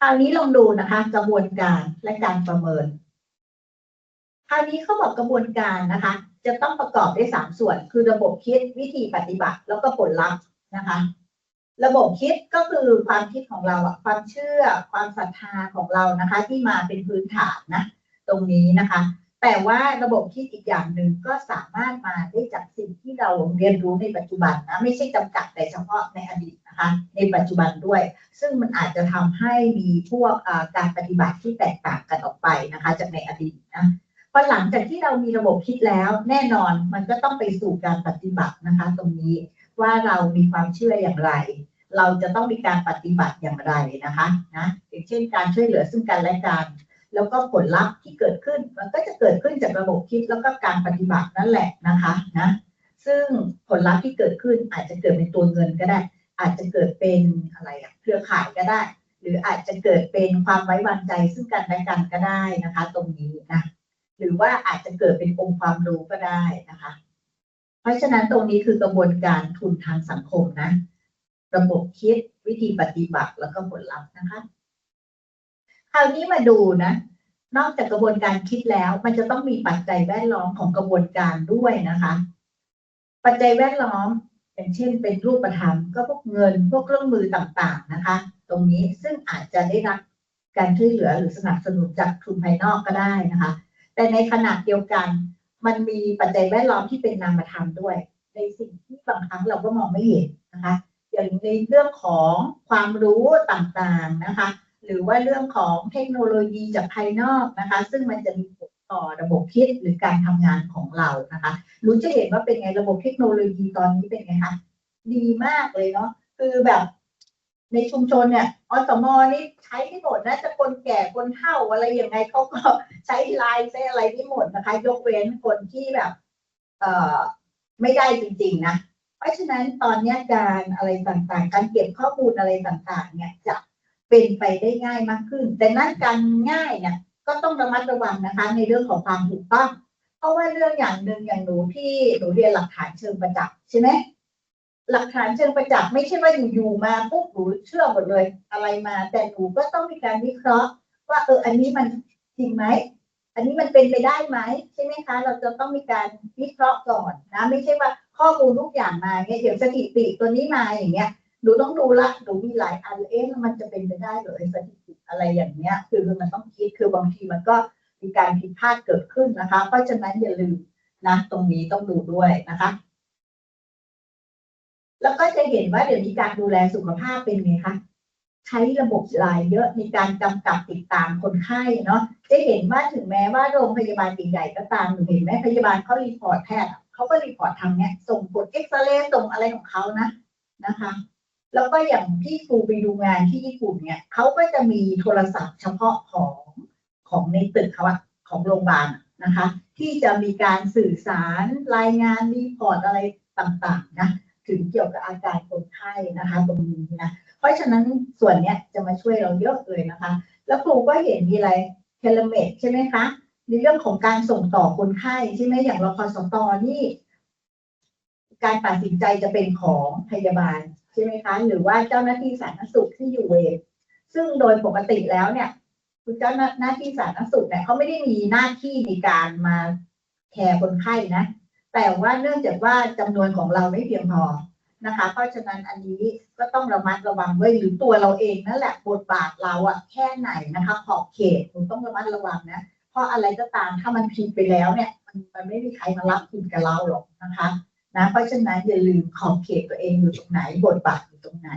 คราวนี้ลองดูนะคะ กระบวนการและการประเมิน คราวนี้เขาบอกกระบวนการนะคะ จะต้องประกอบด้วยสามส่วน คือระบบคิดวิธีปฏิบัติ แล้วก็ผลลัพธ์นะคะ ระบบคิดก็คือความคิดของเราอะความเชื่อความศรัทธาของเรานะคะ ที่มาเป็นพื้นฐานนะ ตรงนี้นะคะ แต่ว่าระบบคิดอีกอย่างหนึ่งก็สามารถมาได้จากสิ่งที่เราเรียนรู้ในปัจจุบันนะไม่ใช่จำกัดแต่เฉพาะในอดีตนะคะในปัจจุบันด้วย ซึ่งมันอาจจะทำให้มีพวกการปฏิบัติที่แตกต่างกันออกไปนะคะจากในอดีตนะพอหลังจากที่เรามีระบบคิดแล้ว แน่นอนมันก็ต้องไปสู่การปฏิบัตินะคะ ตรงนี้ว่าเรามีความเชื่ออย่างไร เราจะต้องมีการปฏิบัติอย่างไรนะคะนะอย่างเช่นการช่วยเหลือซึ่งกันและกัน แล้วก็ผลลัพธ์ที่เกิดขึ้นมันก็จะเกิดขึ้นจากระบบคิดแล้วก็การปฏิบัตินั่นแหละนะคะนะซึ่งผลลัพธ์ที่เกิดขึ้นอาจจะเกิดเป็นตัวเงินก็ได้ อาจจะเกิดเป็นอะไรอะเครือข่ายก็ได้ หรืออาจจะเกิดเป็นความไว้วางใจซึ่งกันและกันก็ได้นะคะ ตรงนี้นะหรือว่าอาจจะเกิดเป็นองค์ความรู้ก็ได้นะคะ เพราะฉะนั้นตรงนี้คือกระบวนการทุนทางสังคมนะ ระบบคิดวิธีปฏิบัติแล้วก็ผลลัพธ์นะคะ คราวนี้มาดูนะ นอกจากกระบวนการคิดแล้ว มันจะต้องมีปัจจัยแวดล้อมของกระบวนการด้วยนะคะ ปัจจัยแวดล้อมอย่างเช่น เป็นรูปธรรมก็พวกเงินพวกเครื่องมือต่างๆนะคะ ตรงนี้ซึ่งอาจจะได้รับการช่วยเหลือหรือสนับสนุนจากทุนภายนอกก็ได้นะคะ แต่ในขณะเดียวกัน มันมีปัจจัยแวดล้อมที่เป็นนามธรรมด้วย ในสิ่งที่บางครั้งเราก็มองไม่เห็นนะคะ อย่างในเรื่องของความรู้ต่างๆนะคะ หรือว่าเรื่องของเทคโนโลยีจากภายนอกนะคะ ซึ่งมันจะมีผลต่อระบบคิดหรือการทำงานของเรานะคะรู้จะเห็นว่าเป็นไงระบบเทคโนโลยีตอนนี้เป็นไงคะดีมากเลยเนาะคือแบบในชุมชนเนี่ยอสมอนี่ใช้ที่หมดนะจะคนแก่คนเฒ่าอะไรยังไงเขาก็ใช้ไลน์ใช้อะไรที่หมดนะคะ ยกเว้นคนที่แบบ เอ่อไม่ได้จริง ๆ นะ เพราะฉะนั้นตอนนี้การอะไรต่างๆ การเก็บข้อมูลอะไรต่างๆ เนี่ยจะ เป็นไปได้ง่ายมากขึ้น แต่นั้นการง่ายเนี่ยก็ต้องระมัดระวังนะคะ ในเรื่องของความถูกต้องเพราะว่าเรื่องอย่างหนึ่งอย่างหนูที่หนูเรียนหลักฐานเชิงประจักษ์ใช่ไหมหลักฐานเชิงประจักษ์ไม่ใช่ว่าอยู่ๆมาปุ๊บหนูเชื่อหมดเลยอะไรมา แต่หนูก็ต้องมีการวิเคราะห์ ว่าเอออันนี้มันจริงไหมอันนี้มันเป็นไปได้ไหมใช่ไหมคะ เราจะต้องมีการวิเคราะห์ก่อนนะ ไม่ใช่ว่าข้อมูลทุกอย่างมาเนี่ยเดี๋ยวสถิติตัวนี้มาอย่างเงี้ย หนูต้องดูละหนูมีหลายอันเอ๊ะแล้วมันจะเป็นไปได้หรือสถิติอะไรอย่างเงี้ย คือมันต้องคิดคือบางทีมันก็มีการผิดพลาดเกิดขึ้นนะคะ เพราะฉะนั้นอย่าลืมนะ ตรงนี้ต้องดูด้วยนะคะ แล้วก็จะเห็นว่าเดี๋ยวนี้การดูแลสุขภาพเป็นไงคะใช้ระบบลน์เยอะในการกำกับติดตามคนไข้เนาะจะเห็นว่าถึงแม้ว่าโรงพยาบาลใหญ่ก็ตามหนูเห็นไหมพยาบาลเขารีพอร์ตแพทย์เขาก็รีพอร์ตทางเนี้ยส่งผลเอ็กซเรย์ส่งอะไรของเขานะนะคะ แล้วก็อย่างที่ครูไปดูงานที่ญี่ปุ่นเนี่ยเขาก็จะมีโทรศัพท์เฉพาะของของในตึกเขาอะของโรงพยาบาลนะคะ ที่จะมีการสื่อสารรายงานรีพอร์ตอะไรต่างๆนะถึงเกี่ยวกับอาการคนไข้นะคะ ตรงนี้นะเพราะฉะนั้นส่วนเนี้ยจะมาช่วยเราเยอะเลยนะคะ แล้วครูก็เห็นมีอะไรเทเลเมดใช่ไหมคะในเรื่องของการส่งต่อคนไข้ใช่ไหมอย่างรพสตนี่การตัดสินใจจะเป็นของพยาบาล ช่ไหมคะหรือว่าเจ้าหน้าที่สาธารณสุขที่อยู่เวรซึ่งโดยปกติแล้วเนี่ยคุณเจ้าหน้าที่สาธารณสุขเนี่ยเขาไม่ได้มีหน้าที่ในการมาแคร์คนไข้นะ แต่ว่าเนื่องจากว่าจำนวนของเราไม่เพียงพอนะคะ เพราะฉะนั้นอันนี้ก็ต้องระมัดระวังด้วยหรือตัวเราเองนั่นแหละบทบาทเราอะแค่ไหนนะคะ ขอบเขตคุณต้องระมัดระวังนะเพราะอะไรก็ตามถ้ามันผิดไปแล้วเนี่ย มันมันไม่มีใครมารับผิดกับเราหรอกนะคะ นะเพราะฉะนั้นอย่าลืมขอบเขตตัวเองอยู่ตรงไหนบทบาทอยู่ตรงไหน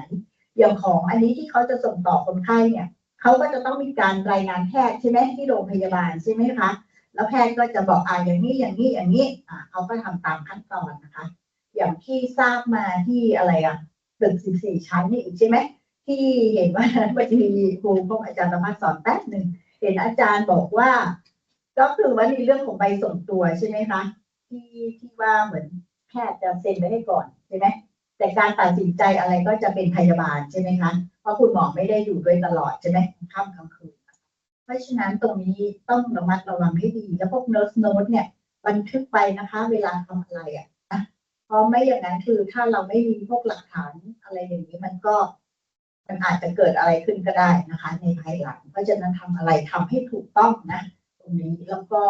อย่างของอันนี้ที่เขาจะส่งต่อคนไข้เนี่ยเขาก็จะต้องมีการรายงานแพทย์ใช่ไหมที่โรงพยาบาลใช่ไหมคะแล้วแพทย์ก็จะบอกอ่าอย่างนี้อย่างนี้อย่างนี้อ่าเขาก็ทำตามขั้นตอนนะคะ อย่างที่ทราบมาที่อะไรอะตึก14 ชั้นนี่อีกใช่ไหมที่เห็นว่ามันจะมีครูพวกอาจารย์ธรรมสอนแป๊บหนึ่งเห็นอาจารย์บอกว่า ก็คือว่าในเรื่องของใบส่งตัวใช่ไหมคะที่ที่ว่าเหมือน แพทย์จะเซ็นไว้ให้ก่อนใช่ไหมแต่การตัดสินใจอะไรก็จะเป็นพยาบาลใช่ไหมคะ เพราะคุณหมอไม่ได้อยู่ด้วยตลอดใช่ไหมค่ำกลางคืน เพราะฉะนั้นตรงนี้ต้องระมัดระวังให้ดี แล้วพวก nurse note เนี่ยบันทึกไปนะคะ เวลาทำอะไรอะนะเพราะไม่อย่างนั้นคือถ้าเราไม่มีพวกหลักฐานอะไรอย่างนี้มันก็มันอาจจะเกิดอะไรขึ้นก็ได้นะคะ ในภายหลัง เพราะฉะนั้นทำอะไรทำให้ถูกต้องนะ ตรงนี้แล้วก็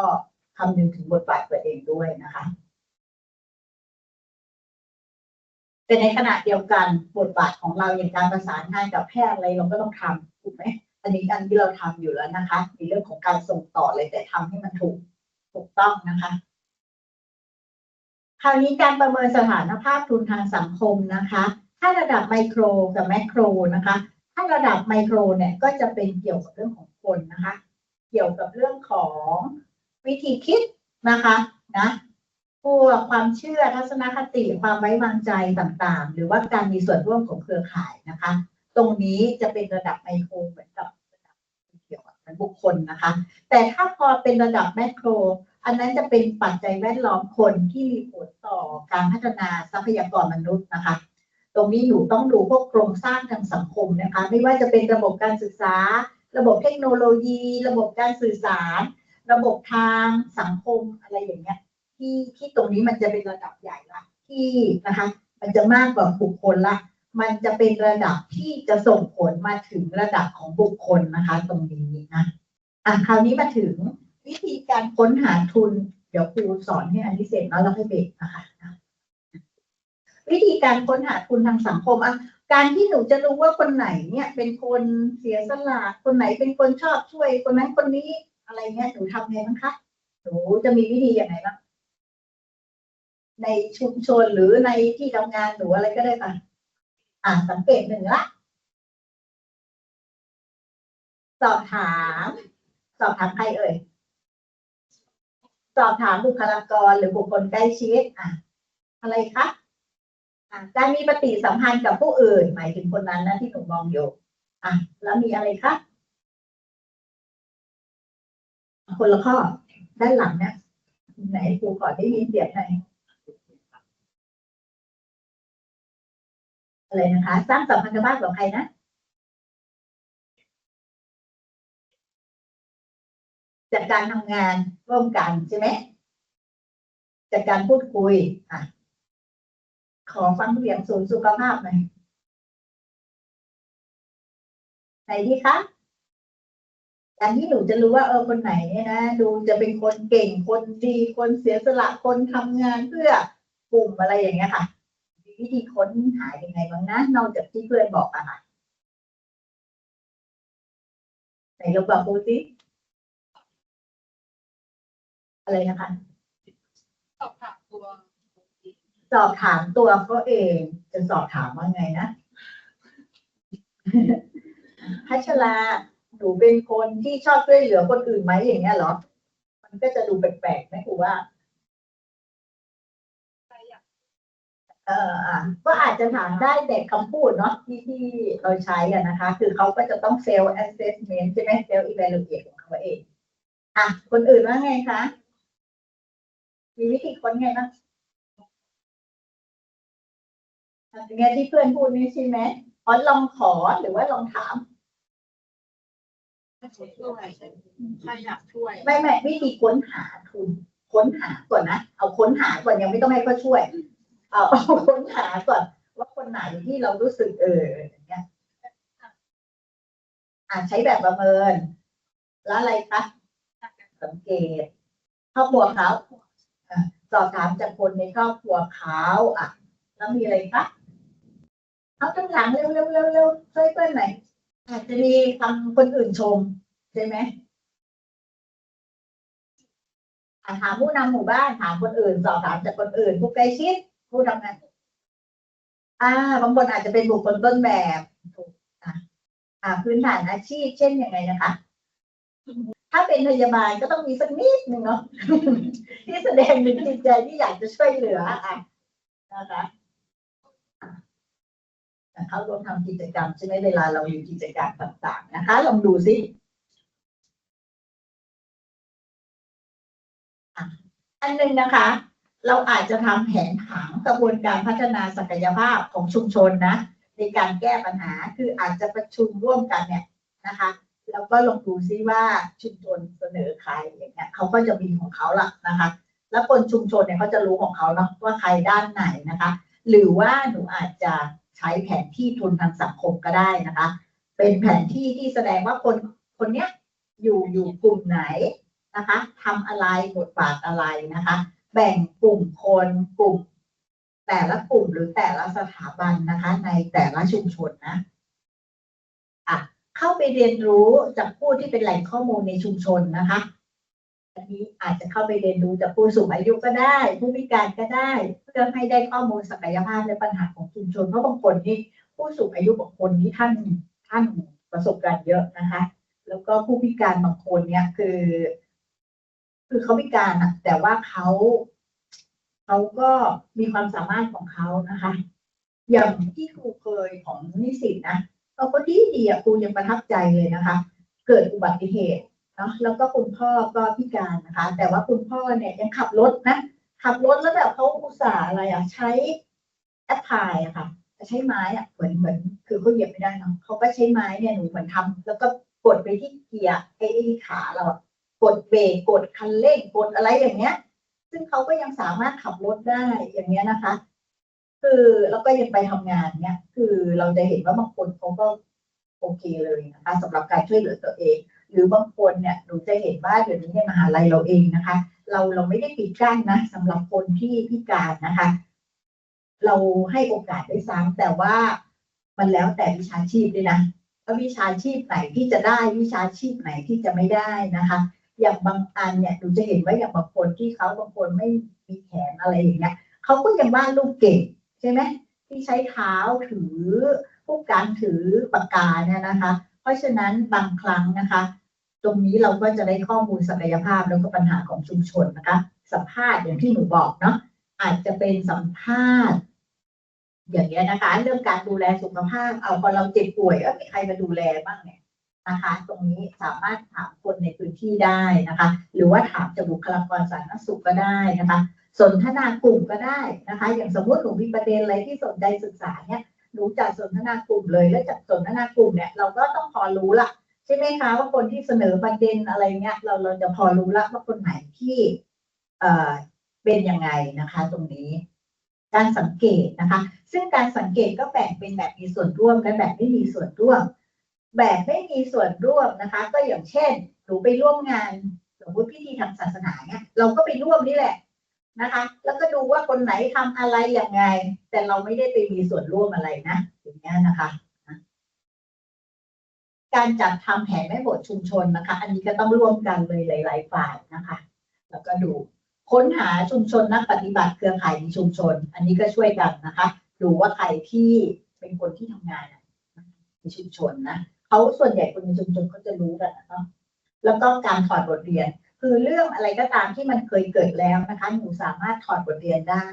คำนึงถึงบทบาทตัวเองด้วยนะคะ แต่ในขณะเดียวกันบทบาทของเราอย่างการประสานงานกับแพทย์อะไรเราก็ต้องทำถูกไหมอันนี้อันที่เราทำอยู่แล้วนะคะในเรื่องของการส่งต่อเลยแต่ทำให้มันถูกถูกต้องนะคะ คราวนี้การประเมินสถานภาพทุนทางสังคมนะคะ ถ้าระดับไมโครกับแมโครนะคะ ถ้าระดับไมโครเนี่ยก็จะเป็นเกี่ยวกับเรื่องของคนนะคะ เกี่ยวกับเรื่องของวิธีคิดนะคะนะ พวกความเชื่อทัศนคติความไว้วางใจต่างๆ หรือว่าการมีส่วนร่วมของเครือข่ายนะคะ ตรงนี้จะเป็นระดับไมโครเหมือนกับระดับเกี่ยวกับบุคคลนะคะ แต่ถ้าพอเป็นระดับแมโคร อันนั้นจะเป็นปัจจัยแวดล้อมคนที่มีผลต่อการพัฒนาทรัพยากรมนุษย์นะคะ ตรงนี้หนูต้องดูพวกโครงสร้างทางสังคมนะคะ ไม่ว่าจะเป็นระบบการศึกษา ระบบเทคโนโลยี ระบบการสื่อสาร ระบบทางสังคมอะไรอย่างเงี้ย ที่ที่ตรงนี้มันจะเป็นระดับใหญ่ละที่นะคะมันจะมากกว่าบุคคลละ มันจะเป็นระดับที่จะส่งผลมาถึงระดับของบุคคลนะคะ ตรงนี้นะอะคราวนี้มาถึงวิธีการค้นหาทุน เดี๋ยวครูสอนให้อันนี้เสร็จแล้วเราให้เบรกนะคะวิธีการค้นหาทุนทางสังคมอะการที่หนูจะรู้ว่าคนไหนเนี่ย เป็นคนเสียสละคนไหนเป็นคนชอบช่วย คนนั้นคนนี้อะไรเงี้ยหนูทำไงบ้างคะหนูจะมีวิธีอยังไงบ้าง ในชุมชนหรือในที่ทำงานหนูอะไรก็ได้ป่ะอ่าสังเกตหนึ่งละสอบถาม สอบถามใครเอ่ย สอบถามบุคลากรหรือบุคคลใกล้ชิดอะอะไรคะอะการมีปฏิสัมพันธ์กับผู้อื่น หมายถึงคนนั้นนะที่หนูมองอยู่อะแล้วมีอะไรคะคนละข้อด้านหลังนี่ยไหนครูขอได้ยินเสียงหน่อย อะไรนะคะ สร้างสัมพันธภาพกับใครนะจากการทำงานร่วมกันใช่ไหมจากการพูดคุยอะขอฟังเสียงศูนย์สุขภาพหน่อยไหนดีคะการที่หนูจะรู้ว่าเออคนไหนเนี่ยนะดูจะเป็นคนเก่งคนดีคนเสียสละคนทำงานเพื่อกลุ่มอะไรอย่างเงี้ยค่ะ วิธีค้นหายังไงบ้างนะนอกจากที่เพื่อนบอกอะค่ะไหนลองบอกดูสิอะไรนะคะสอบถามตัวสอบถามตัวเขาเอง จะสอบถามว่าไงนะพัชราหนูเป็นคนที่ชอบช่วยเหลือคนอื่นไหมอย่างเงี้ยหรอ มันก็จะดูแปลกๆไหมครูว่า เอออะก็อาจจะถามได้แต่คำพูดเนาะที่ที่เราใช้อะนะคะ คือเขาก็จะต้อง self assessment ใช่ไหม self evaluate ของเขาเองอะคนอื่นว่าไงคะ มีวิธีค้นไงบ้างทำยังไงที่เพื่อนพูดนี่ใช่ไหมอ๋อลองขอหรือว่าลองถามช่วยใครอยากช่วย ไม่ไม่วิธีค้นหาทุนค้นหาก่อนนะ เอาค้นหาก่อนยังไม่ต้องให้เขาช่วย เอาเอค้นหาก่อนว่าคนไหนที่เรารู้สึกเอออย่างเงี้ยอ่าใช้แบบประเมิน แล้วอะไรคะสังเกตครอบครัวเขาสอบถามจากคนในครอบครัวเขาอะ แล้วมีอะไรคะเขาตั้งหลังเร็วเร็วเร็วเร็วช่วยเพื่อนหน่อยอาจจะมีคำคนอื่นชมใช่ไหมถามผู้นำหมู่บ้านถามคนอื่น สอบถามจากคนอื่นผู้ใกล้ชิด ผู้ทำงานอ่าบางคนอาจจะเป็นบุคคลต้นแบบถูกอะอ่า พื้นฐานอาชีพ เช่นยังไงนะคะ ถ้าเป็นพยาบาลก็ต้องมีสักนิดหนึ่งเนาะที่แสดงถึงจิตใจที่อยากจะช่วยเหลืออะนะคะเขารวมทำกิจกรรมใช่ไหมเวลาเราอยู่กิจกรรมต่างๆนะคะ ลองดูสิอันหนึ่งนะคะ เราอาจจะทำแผนผังกระบวนการพัฒนาศักยภาพของชุมชนนะในการแก้ปัญหาคืออาจจะประชุมร่วมกันเนี่ยนะคะ แล้วก็ลองดูซิว่าชุมชนเสนอใครอย่างเงี้ยเขาก็จะมีของเขาละนะคะ แล้วคนชุมชนเนี่ยเขาจะรู้ของเขาเนาะว่าใครด้านไหนนะคะ หรือว่าหนูอาจจะใช้แผนที่ทุนทางสังคมก็ได้นะคะ เป็นแผนที่ที่แสดงว่าคนคนเนี้ยอยู่อยู่กลุ่มไหนนะคะทำอะไรบทบาทอะไรนะคะ แบ่งกลุ่มคนกลุ่ม แต่ละกลุ่มหรือแต่ละสถาบันนะคะ ในแต่ละชุมชนนะอะเข้าไปเรียนรู้จากผู้ที่เป็นแหล่งข้อมูลในชุมชนนะคะ อันนี้อาจจะเข้าไปเรียนรู้จากผู้สูงอายุก็ได้ ผู้พิการก็ได้ เพื่อให้ได้ข้อมูลศักยภาพและปัญหาของชุมชนเพราะบางคนนี่ผู้สูงอายุบางคนนี่ท่านท่านประสบการณ์เยอะนะคะ แล้วก็ผู้พิการบางคนเนี่ยคือ คือเขาพิการอะแต่ว่าเขาเขาก็มีความสามารถของเขานะคะ อย่างที่ครูเคยของนิสิตนะเขาก็ดีดีอะครูยังประทับใจเลยนะคะ เกิดอุบัติเหตุเนาะแล้วก็คุณพ่อก็พิการนะคะ แต่ว่าคุณพ่อเนี่ยยังขับรถนะขับรถแล้วแบบเขาอุตส่าห์อะไรอะใช้แอปพลายอะค่ะใช้ไม้อะเหมือนเหมือน คือเขาเหยียบไม่ได้เนาะเขาก็ใช้ไม้เนี่ยหนูเหมือนทำแล้วก็กดไปที่เกียร์ไอ้ไอ้ขาเราอะ กดเบรกกดคันเร่งกดอะไรอย่างเงี้ย ซึ่งเขาก็ยังสามารถขับรถได้อย่างเงี้ยนะคะ คือแล้วก็ยังไปทำงานเนี่ยคือเราจะเห็นว่าบางคนเขาก็โอเคเลยนะคะสำหรับการช่วยเหลือตัวเอง หรือบางคนเนี่ยหนูจะเห็นว่าเดี๋ยวนี้ในมหาลัยเราเองนะคะ เราเราไม่ได้ปิดกั้นนะสำหรับคนที่พิการนะคะ เราให้โอกาสได้ซ้ำแต่ว่ามันแล้วแต่วิชาชีพด้วยนะว่าวิชาชีพไหนที่จะได้วิชาชีพไหนที่จะไม่ได้นะคะ อย่างบางอันเนี่ยหนูจะเห็นว่าอย่างบางคนที่เขาบางคนไม่มีแขนอะไรอย่างเงี้ยเขาก็ยังวาดรูปเก่งใช่ไหมที่ใช้เท้าถือพวกการถือปากกาเนี่ยนะคะ เพราะฉะนั้นบางครั้งนะคะ ตรงนี้เราก็จะได้ข้อมูลศักยภาพแล้วก็ปัญหาของชุมชนนะคะ สัมภาษณ์อย่างที่หนูบอกเนาะอาจจะเป็นสัมภาษณ์อย่างเงี้ยนะคะ เรื่องการดูแลสุขภาพเอาพอเราเจ็บป่วยเออมีใครมาดูแลบ้างเนี่ย นะคะ ตรงนี้สามารถถามคนในพื้นที่ได้นะคะ หรือว่าถามจากบุคลากรสาธารณสุขก็ได้นะคะ สนทนากลุ่มก็ได้นะคะ อย่างสมมติหนูมีประเด็นอะไรที่สนใจศึกษาเนี่ยหนูจัดสนทนากลุ่มเลย แล้วจากสนทนากลุ่มเนี่ยเราก็ต้องพอรู้ละใช่ไหมคะว่าคนที่เสนอประเด็นอะไรเงี้ยเราเราจะพอรู้ละว่าคนไหนที่เอ่อเป็นยังไงนะคะ ตรงนี้ การสังเกตนะคะ ซึ่งการสังเกตก็แบ่งเป็นแบบมีส่วนร่วมและแบบไม่มีส่วนร่วม แบบไม่มีส่วนร่วมนะคะ ก็อย่างเช่นหนูไปร่วมงานสมมติพิธีทางศาสนาเนี่ยเราก็ไปร่วมนี่แหละนะคะ แล้วก็ดูว่าคนไหนทำอะไรยังไง แต่เราไม่ได้ไปมีส่วนร่วมอะไรนะอย่างเงี้ยนะคะ การจัดทำแผนแม่บทชุมชนนะคะ อันนี้ก็ต้องร่วมกันเลยหลาย ๆ ฝ่ายนะคะ แล้วก็ดูค้นหาชุมชนนักปฏิบัติเครือข่ายในชุมชน อันนี้ก็ช่วยกันนะคะ ดูว่าใครที่เป็นคนที่ทำงานในชุมชนนะ เขาส่วนใหญ่คนในชุมชนเขาจะรู้กันนะเนาะแล้วก็การถอดบทเรียน คือเรื่องอะไรก็ตามที่มันเคยเกิดแล้วนะคะหนูสามารถถอดบทเรียนได้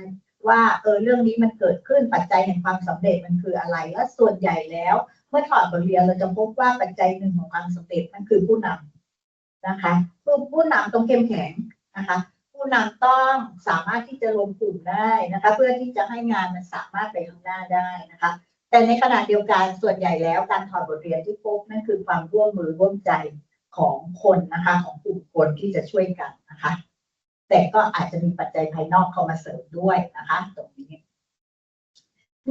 ว่าเออเรื่องนี้มันเกิดขึ้นปัจจัยแห่งความสำเร็จมันคืออะไรและส่วนใหญ่แล้ว เมื่อถอดบทเรียนเราจะพบว่าปัจจัยหนึ่งของความสำเร็จนั่นคือผู้นำนะคะผู้ผู้นำต้องเข้มแข็งนะคะ ผู้นำต้องสามารถที่จะรวมกลุ่มได้นะคะ เพื่อที่จะให้งานมันสามารถไปข้างหน้าได้นะคะ แต่ในขณะเดียวกันส่วนใหญ่แล้วการถอดบทเรียนที่พบนั่นคือความร่วมมือร่วมใจของคนนะคะของกลุ่มคนที่จะช่วยกันนะคะ แต่ก็อาจจะมีปัจจัยภายนอกเข้ามาเสริมด้วยนะคะ ตรงนี้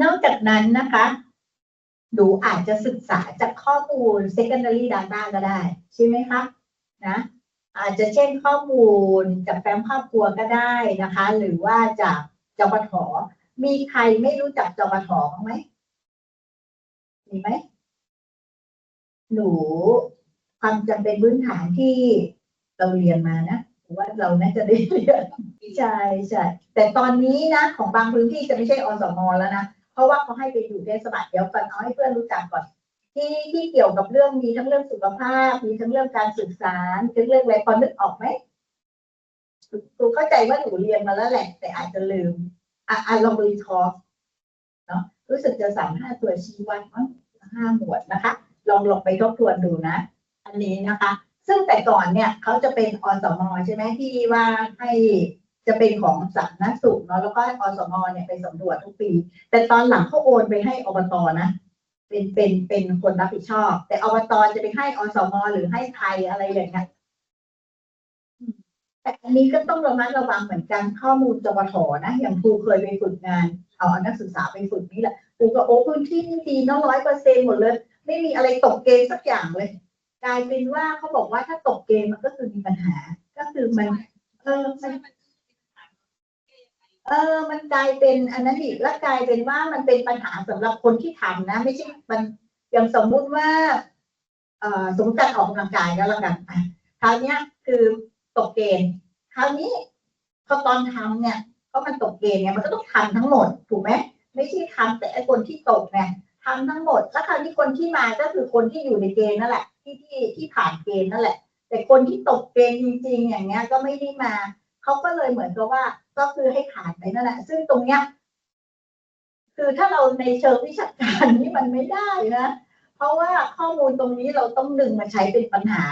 นอกจากนั้นนะคะหนูอาจจะศึกษาจากข้อมูล secondary data ก็ได้ ใช่ไหมคะนะอาจจะเช่นข้อมูลจากแฟ้มครอบครัวก็ได้นะคะ หรือว่าจากจปทมีใครไม่รู้จักจปทบ้างไหม มีไหม หนูความจำเป็นพื้นฐานที่เราเรียนมานะหรือว่าเราน่าจะได้เรียนใช่ใช่แต่ตอนนี้นะ ของบางพื้นที่จะไม่ใช่อสมแล้วนะ เพราะว่าเขาให้ไปอยู่เทศบาลเดี๋ยวก่อนเอาให้เพื่อนรู้จักก่อน ที่ที่เกี่ยวกับเรื่องมีทั้งเรื่องสุขภาพ มีทั้งเรื่องการสื่อสารมีทั้งเรื่องอะไรพอนึกออกไหมครูเข้าใจว่าหนูเรียนมาแล้วแหละ แต่อาจจะลืม อะอะลองรีคอร์เนาะ รู้สึกจะสามห้าตัวชี้วัดห้าหมวดนะคะ ลองลองไปทบทวนดูนะ อันนี้นะคะ ซึ่งแต่ก่อนเนี่ยเขาจะเป็นอสมใช่ไหมที่ว่าให้จะเป็นของสาธารณสุขเนาะแล้วก็อสมเนี่ยไปสำรวจทุกปี แต่ตอนหลังเขาโอนไปให้อบตนะเป็นเป็นเป็นคนรับผิดชอบ แต่อบตจะไปให้อสมหรือให้ใครอะไรอย่างเงี้ยแต่อันนี้ก็ต้องระมัดระวังเหมือนกันข้อมูลจวทนะอย่างครูเคยไปฝึกงาน เอาอนักศึกษาไปฝึกนี่แหละครูก็โอ้พื้นที่นี่ดีเนาะร้อยเปอร์เซ็นหมดเลย ไม่มีอะไรตกเกณฑ์สักอย่างเลยกลายเป็นว่าเขาบอกว่าถ้าตกเกณฑ์มันก็คือมีปัญหา ก็คือมัน เออมันเออ มันกลายเป็นอันนั้นอีกแล้วกลายเป็นว่ามันเป็นปัญหาสำหรับคนที่ทำนะ ไม่ใช่มันอย่างสมมุติว่า เอ่อสมมติการออกกำลังกายแล้วกันอะคราวนี้คือตกเกณฑ์คราวนี้พอตอนทำเนี่ย ราะมันตกเกณฑ์เนี่ยมันก็ต้องทำทั้งหมดถูกไหมไม่ใช่ทำแต่ไอ้คนที่ตกเนี่ยทำทั้งหมดแล้วคราวนี้คนที่มาก็คือคนที่อยู่ในเกณฑ์นั่นแหละ ที่ที่ที่ผ่านเกณฑ์นั่นแหละ แต่คนที่ตกเกณฑ์จริง ๆ อย่างเงี้ยก็ไม่ได้มาเขาก็เลยเหมือนกับว่า ก็คือให้ขาดไปนั่นแหละ ซึ่งตรงเนี้ยคือถ้าเราในเชิงวิชาการนี่มันไม่ได้นะเพราะว่าข้อมูลตรงนี้เราต้องดึงมาใช้เป็นปัญหา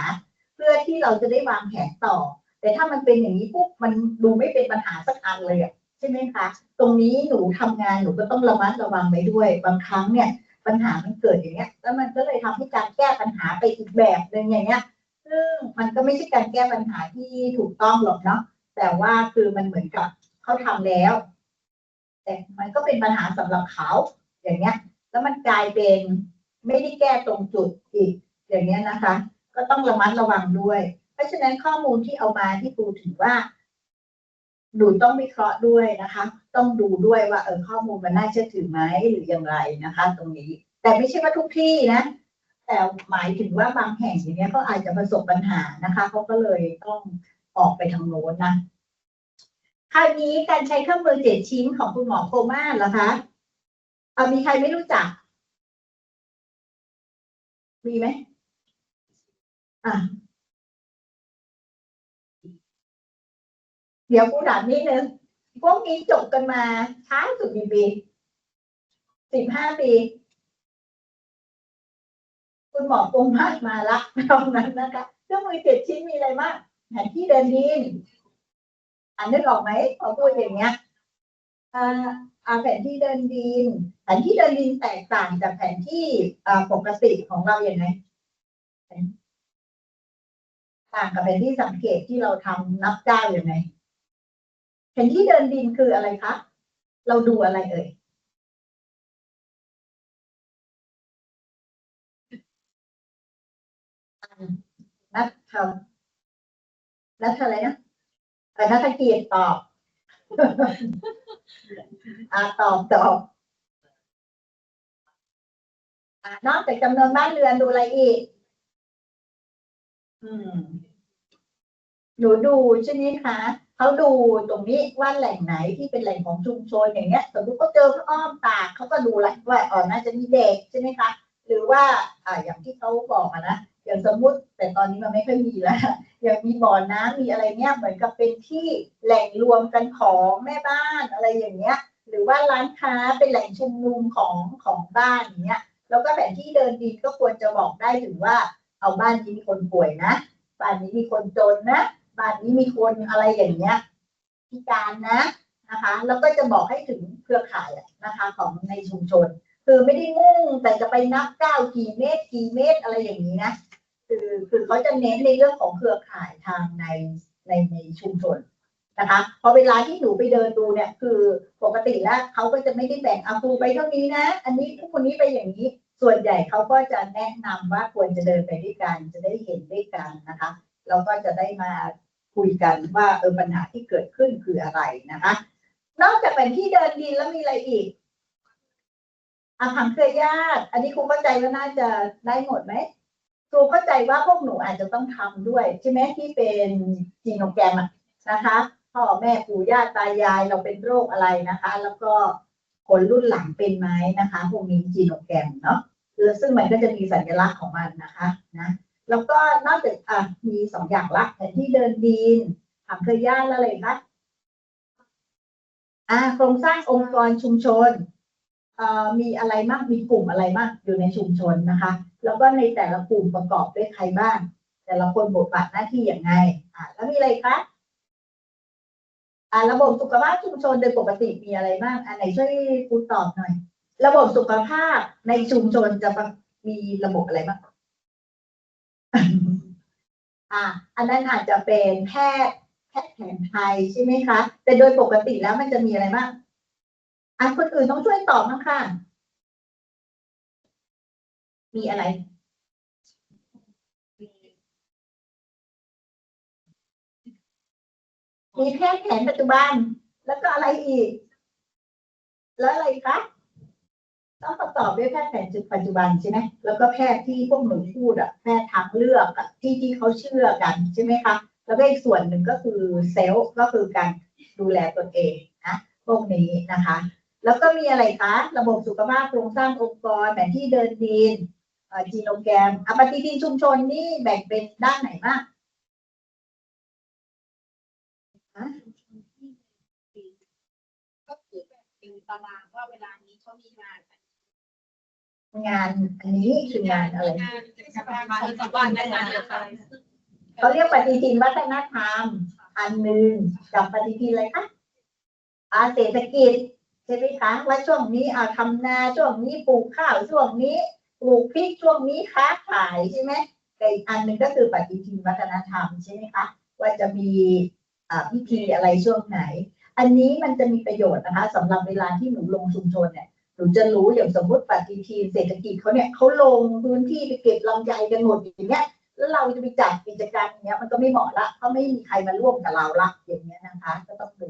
เพื่อที่เราจะได้วางแผนต่อ แต่ถ้ามันเป็นอย่างนี้ปุ๊บมันดูไม่เป็นปัญหาสักอันเลยอะใช่ไหมคะ ตรงนี้หนูทำงานหนูก็ต้องระมัดระวังไปด้วย บางครั้งเนี่ยปัญหามันเกิดอย่างเงี้ย แล้วมันก็เลยทำให้การแก้ปัญหาไปอีกแบบหนึ่งอย่างเงี้ย ซึ่งมันก็ไม่ใช่การแก้ปัญหาที่ถูกต้องหรอกเนาะ แต่ว่าคือมันเหมือนกับเขาทำแล้ว แต่มันก็เป็นปัญหาสำหรับเขาอย่างเงี้ย แล้วมันกลายเป็นไม่ได้แก้ตรงจุดอีก อย่างเงี้ยนะคะ ก็ต้องระมัดระวังด้วย เพราะฉะนั้นข้อมูลที่เอามาที่ครูถือว่าหนูต้องวิเคราะห์ด้วยนะคะ ต้องดูด้วยว่าเออข้อมูลมันน่าเชื่อถือไหมหรืออย่างไรนะคะ ตรงนี้ แต่ไม่ใช่ว่าทุกที่นะ แต่หมายถึงว่าบางแห่งอย่างเงี้ยเขาอาจจะประสบปัญหานะคะเขาก็เลยต้องออกไปทางโน้นนะคราวนี้การใช้เครื่องมือเจ็ดชิ้นของคุณหมอโคม่าเหรอคะเอามีใครไม่รู้จัก มีไหมอะ เดี๋ยวกูถามนิดนึงพวกนี้จบกันมาช้าสุดกี่ปีสิบห้าปี คุณหมอโกงมากมาละตรงนั้นนะคะเครื่องมือเจ็ดชิ้นมีอะไรบ้างแผนที่เดินดินอ่านนึกออกไหมพอพูดอย่างเงี้ยอ่าแผนที่เดินดิน แผนที่เดินดินแตกต่างจากแผนที่ปกติของเราอย่างไรต่างกับแผนที่สังเกตที่เราทำนับก้าอย่างไร แผนที่เดินดินคืออะไรคะ เราดูอะไรเอ่ย นัทำนัดอะไรนะนักเกียรติตอบอ่าตอบตอบอนอกจากจำนวนบ้านเรือนดูอะไรอีก อืม หนูดูใช่ไหมคะ เขาดูตรงนี้ว่าแหล่งไหนที่เป็นแหล่งของชุมชนอย่างเงี้ยสมมติเขาเจอพระอ้อมตากเขาก็ดูแหละว่าอ๋อน่าจะมีเด็กใช่ไหมคะหรือว่าอ่าอย่างที่เขาบอกนะอย่างสมมุติแต่ตอนนี้มันไม่ค่อยมีแล้วอย่างมีบ่อน้ำมีอะไรเนี้ยเหมือนกับเป็นที่แหล่งรวมกันของแม่บ้านอะไรอย่างเงี้ย หรือว่าร้านค้าเป็นแหล่งชุมนุมของของบ้านอย่างเงี้ยแล้วก็แผนที่เดินดินก็ควรจะบอกได้ถึงว่า เอาบ้านนี้มีคนป่วยนะบ้านนี้มีคนจนนะ บ้านนี้มีคนอะไรอย่างเงี้ยพิการนะนะคะ แล้วก็จะบอกให้ถึงเครือข่ายนะคะของในชุมชน คือไม่ได้มุ่งแต่จะไปนับก้าวกี่เมตรกี่เมตรอะไรอย่างนี้นะคือคือเขาจะเน้นในเรื่องของเครือข่ายทางในในในชุมชนนะคะพอเวลาที่หนูไปเดินดูเนี่ย คือปกติแล้วเขาก็จะไม่ได้แบ่งเอาครูไปเท่านี้นะ อันนี้ผู้คนนี้ไปอย่างนี้ส่วนใหญ่เขาก็จะแนะนำว่าควรจะเดินไปด้วยกันจะได้เห็นด้วยกันนะคะแล้วก็จะได้มา คุยกันว่าเออปัญหาที่เกิดขึ้นคืออะไรนะคะ นอกจากแผนที่เดินดินแล้วมีอะไรอีกอาผังเครือญาติ อันนี้ครูเข้าใจว่าน่าจะได้หมดไหมครูเข้าใจว่าพวกหนูอาจจะต้องทำด้วย ใช่ไหมที่เป็นจีโนแกรมนะคะพ่อแม่ปู่ย่าตายายเราเป็นโรคอะไรนะคะ แล้วก็คนรุ่นหลังเป็นไหมนะคะ พวกนี้จีโนแกรมเนาะซึ่งมันก็จะมีสัญลักษณ์ของมันนะคะ นะ แล้วก็นอกจากอะมีสองอย่างละแผนที่เดินดินถามเคยญาติแล้วอะไรคะอ่าโครงสร้างองค์กรชุมชนเอ่อมีอะไรมากมีกลุ่มอะไรมากอยู่ในชุมชนนะคะ แล้วก็ในแต่ละกลุ่มประกอบด้วยใครบ้าง แต่ละคนบทบาทหน้าที่อย่างไงอ่าแล้วมีอะไรคะอ่าระบบสุขภาพชุมชนโดยปกติมีอะไรบ้างอันไหนช่วยพูดตอบหน่อย ระบบสุขภาพในชุมชนจะมีระบบอะไรบ้าง อ่าอันนั้นอาจจะเป็นแพทย์แพทย์แผนไทยใช่ไหมคะ แต่โดยปกติแล้วมันจะมีอะไรบ้างอะคนอื่นต้องช่วยตอบมั้งค่ะมีอะไรมีแพทย์แผนปัจจุบัน แล้วก็อะไรอีก แล้วอะไรคะ ต้องประกอบด้วยแพทย์แผนปัจจุบันใช่ไหมแล้วก็แพทย์ที่พวกหนูพูดอะแพทย์ทางเลือกอะที่ที่เขาเชื่อกันใช่ไหมคะ แล้วก็อีกส่วนหนึ่งก็คือเซลล์ก็คือการดูแลตนเองนะพวกนี้นะคะ แล้วก็มีอะไรคะ ระบบสุขภาพโครงสร้างองค์กรแผนที่เดินดินจีโนแกรมอปฏิทินชุมชนนี่แบ่งเป็นด้านไหนบ้างก็คือแบบเป็นตารางว่าเวลานี้เขามีงาน งานอันนี้คืองานอะไรงานกิจกรรมประจำวันในงานอะไรเขาเรียกปฏิทินวัฒนธรรมอันหนึ่งกับปฏิทินอะไรคะอาเศรษฐกิจใช่ไหมคะว่าช่วงนี้อาทำนาช่วงนี้ปลูกข้าวช่วงนี้ปลูกพริกช่วงนี้ค้าขายใช่ไหมแต่อีกอันหนึ่งก็คือปฏิทินวัฒนธรรมใช่ไหมคะว่าจะมีอ่าพิธีอะไรช่วงไหน อันนี้มันจะมีประโยชน์นะคะสำหรับเวลาที่หนูลงชุมชนเนี่ย หนูจะรู้อย่างสมมติปฏิทินเศรษฐกิจเขาเนี่ยเขาลงพื้นที่ไปเก็บลำไยกันหมดอย่างเงี้ยแล้วเราจะไปจัดกิจกรรมอย่างเงี้ยมันก็ไม่เหมาะละเพราะไม่มีใครมาร่วมกับเราละอย่างเงี้ยนะคะ ก็ต้องดู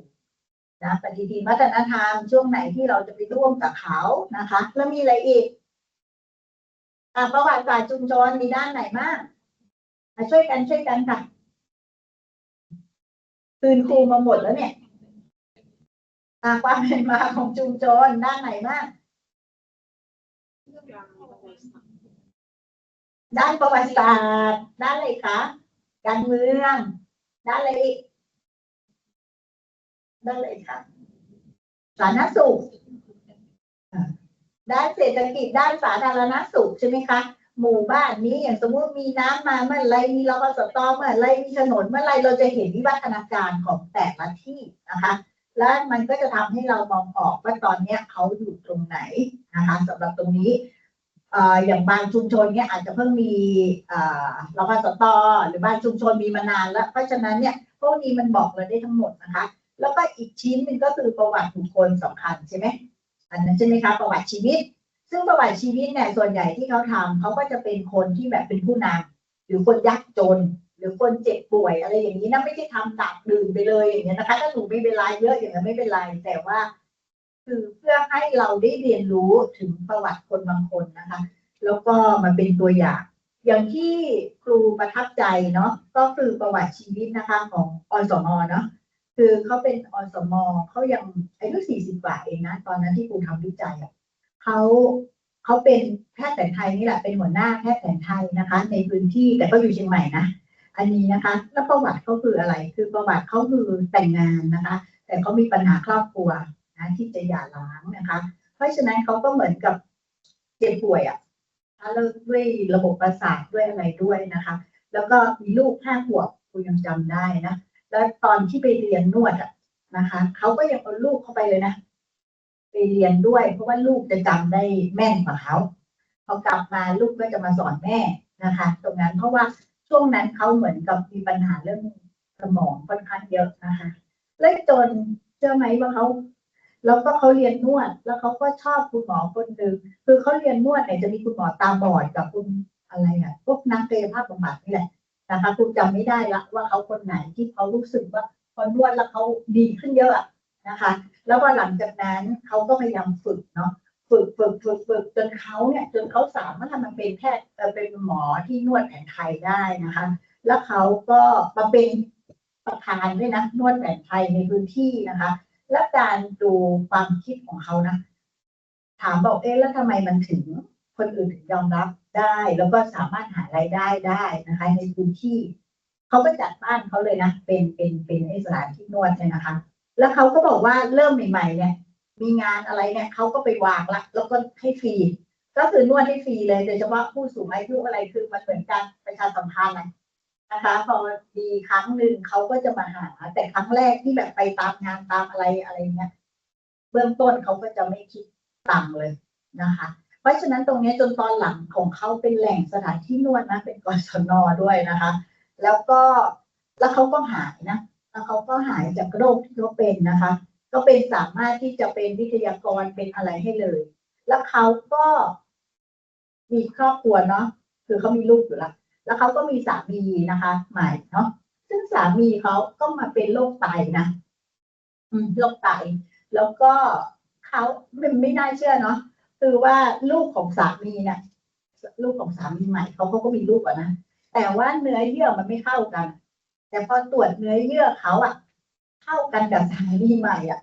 นะปฏิทินวัฒนธรรมช่วงไหนที่เราจะไปร่วมกับเขานะคะ แล้วมีอะไรอีกอะประวัติศาสตร์ชุมชนมีด้านไหนบ้างมาช่วยกันช่วยกันค่ะคืนครูมาหมดแล้วเนี่ย ความเป็นมาของชุมชนด้านไหนบ้างด้านประวัติศาสตร์ ด้านอะไรคะการเมือง ด้านอะไรอีกด้านอะไรคะสาธารณสุขด้านเศรษฐกิจด้านสาธารณสุขใช่ไหมคะหมู่บ้านนี้อย่างสมมติมีน้ำมาเมื่อไรมีรพสตเมื่อไรมีถนนเมื่อไรเราจะเห็นวิวัฒนาการของแต่ละที่นะคะ และมันก็จะทำให้เรามองออกว่าตอนเนี้ยเขาอยู่ตรงไหนนะคะสำหรับตรงนี้ออย่างบางชุมชนเนี่ยอาจจะเพิ่งมีเอ่อรพสตหรือบางชุมชนมีมานานแล้ว เพราะฉะนั้นเนี่ยพวกนี้มันบอกเราได้ทั้งหมดนะคะ แล้วก็อีกชิ้นหนึ่งก็คือประวัติบุคคลสำคัญใช่ไหมอันนั้นใช่ไหมคะประวัติชีวิต ซึ่งประวัติชีวิตเนี่ยส่วนใหญ่ที่เขาทำเขาก็จะเป็นคนที่แบบเป็นผู้นำหรือคนยากจน หรือคนเจ็บป่วยอะไรอย่างนี้นะไม่ใช่ทำดักดื่มไปเลยอย่างเงี้ยนะคะ ถ้าหนูไม่เป็นไรเยอะอย่างนั้นไม่เป็นไร แต่ว่า คือเพื่อให้เราได้เรียนรู้ถึงประวัติคนบางคนนะคะ แล้วก็มันเป็นตัวอย่าง อย่างที่ครูประทับใจเนาะก็คือประวัติชีวิตนะคะของอสมเนาะคือเขาเป็นอสมเขายังอายุสี่สิบกว่าเองนะตอนนั้นที่ครูทำวิจัยอะเขาเขาเป็นแพทย์แผนไทยนี่แหละเป็นหัวหน้าแพทย์แผนไทยนะคะ ในพื้นที่แต่ก็อยู่เชียงใหม่นะ อันนี้นะคะ แล้วประวัติเขาคืออะไร คือประวัติเขาคือแต่งงานนะคะ แต่เขามีปัญหาครอบครัวนะที่จะหย่าร้างนะคะ เพราะฉะนั้นเขาก็เหมือนกับเจ็บป่วยอะถ้าเลิกด้วยระบบประสาทด้วยอะไรด้วยนะคะ แล้วก็มีลูกห้าขวบคุณยังจำได้นะ แล้วตอนที่ไปเรียนนวดอะนะคะเขาก็ยังเอาลูกเข้าไปเลยนะไปเรียนด้วย เพราะว่าลูกจะจำได้แม่นกว่าเขาพอกลับมาลูกก็จะมาสอนแม่นะคะ ตรงนั้นเพราะว่า ช่วงนั้นเขาเหมือนกับมีปัญหาเรื่องสมองค่อนข้างเยอะนะคะแล้วจนเชื่อไหมว่าเขาแล้วก็เขาเรียนนวด แล้วเขาก็ชอบคุณหมอคนหนึ่งคือเขาเรียนนวดเนี่ยจะมีคุณหมอตาบอดกับคุณอะไรอะพวกนักกายภาพบำบัดนี่แหละนะคะคุณจำไม่ได้ละว่าเขาคนไหนที่เขารู้สึกว่าพอนวดแล้วเขาดีขึ้นเยอะนะคะ แล้วว่าหลังจากนั้นเขาก็พยายามฝึกเนาะ ฝึกฝึกฝึกฝึกจนเขาเนี่ยจนเขาสามารถมันเป็นแพทย์เอ่อเป็นหมอที่นวดแผนไทยได้นะคะ แล้วเขาก็มาเป็นประธานด้วยนะนวดแผนไทยในพื้นที่นะคะ และการดูความคิดของเขานะถามบอกเอ๊ะแล้วทำไมมันถึงคนอื่นถึงยอมรับได้ แล้วก็สามารถหารายได้ได้นะคะ ในพื้นที่เขาก็จัดบ้านเขาเลยนะเป็นเป็นเป็นไอสถานที่นวดเนี่ยนะคะ แล้วเขาก็บอกว่าเริ่มใหม่ๆเนี่ย มีงานอะไรเนี่ยเขาก็ไปวางละแล้วก็ให้ฟรีก็คือนวดให้ฟรีเลยโดยเฉพาะผู้สูงอายุอะไรคือมันเหมือนการประชาสัมพันธ์นะนะคะ พอดีครั้งหนึ่งเขาก็จะมาหา แต่ครั้งแรกที่แบบไปตามงานตามอะไรอะไรเงี้ยเบื้องต้นเขาก็จะไม่คิดตังค์เลยนะคะ เพราะฉะนั้นตรงนี้จนตอนหลังของเขาเป็นแหล่งสถานที่นวดนะเป็นกศนด้วยนะคะ แล้วก็แล้วเขาก็หายนะแล้วเขาก็หายจากโรคที่เขาเป็นนะคะ ก็เป็นสามารถที่จะเป็นวิทยากรเป็นอะไรให้เลย แล้วเขาก็มีครอบครัวเนาะคือเขามีลูกอยู่แล้วแล้วเขาก็มีสามีนะคะ ใหม่เนาะซึ่งสามีเขาก็มาเป็นโรคไตนะอืมโรคไต แล้วก็เขาไม่ไม่น่าเชื่อเนาะคือว่าลูกของสามีเนี่ยลูกของสามีใหม่เขาเขาก็มีลูกอะนะแต่ว่าเนื้อเยื่อมันไม่เข้ากัน แต่พอตรวจเนื้อเยื่อเขาอะ เข้ากันกับสามีใหม่อะ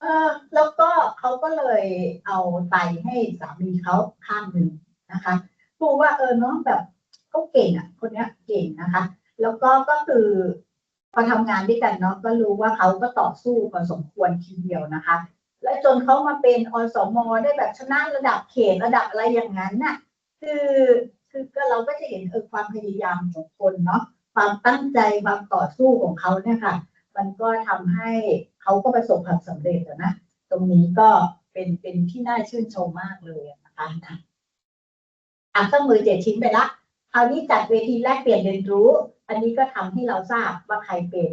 เออแล้วก็เขาก็เลยเอาไตให้สามีเขาข้างหนึ่งนะคะพูดว่าเออเนาะแบบเขาเก่งอะ คนเนี้ยเก่งนะคะ แล้วก็ก็คือพอทำงานด้วยกันเนาะก็รู้ว่าเขาก็ต่อสู้พอสมควรทีเดียวนะคะ และจนเขามาเป็นอสมได้แบบชนะระดับเขตระดับอะไรอย่างนั้นน่ะ คือคือก็เราก็จะเห็นเออความพยายามของคนเนาะความตั้งใจความต่อสู้ของเขาเนี่ยค่ะ มันก็ทำให้เขาก็ประสบความสำเร็จนะ ตรงนี้ก็เป็นเป็นที่น่าชื่นชมมากเลยอะนะคะนะอะเครื่องมือเจ็ดชิ้นไปละคราวนี้จัดเวทีแลกเปลี่ยนเรียนรู้ อันนี้ก็ทำให้เราทราบว่าใครเป็น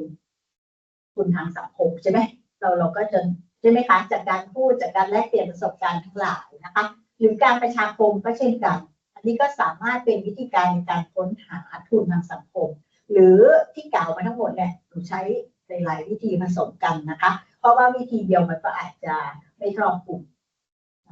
คุณทางสังคมใช่ไหมเราเราก็จะใช่ไหมคะจากการพูดจากการแลกเปลี่ยนประสบการณ์ทั้งหลายนะคะหรือการประชาคมก็เช่นกัน อันนี้ก็สามารถเป็นวิธีการในการค้นหาทุนทางสังคม หรือที่กล่าวมาทั้งหมดเนี่ยหนูใช้ หลายๆวิธีผสมกันนะคะ เพราะว่าวิธีเดียวมันก็อาจจะไม่ครอบคลุม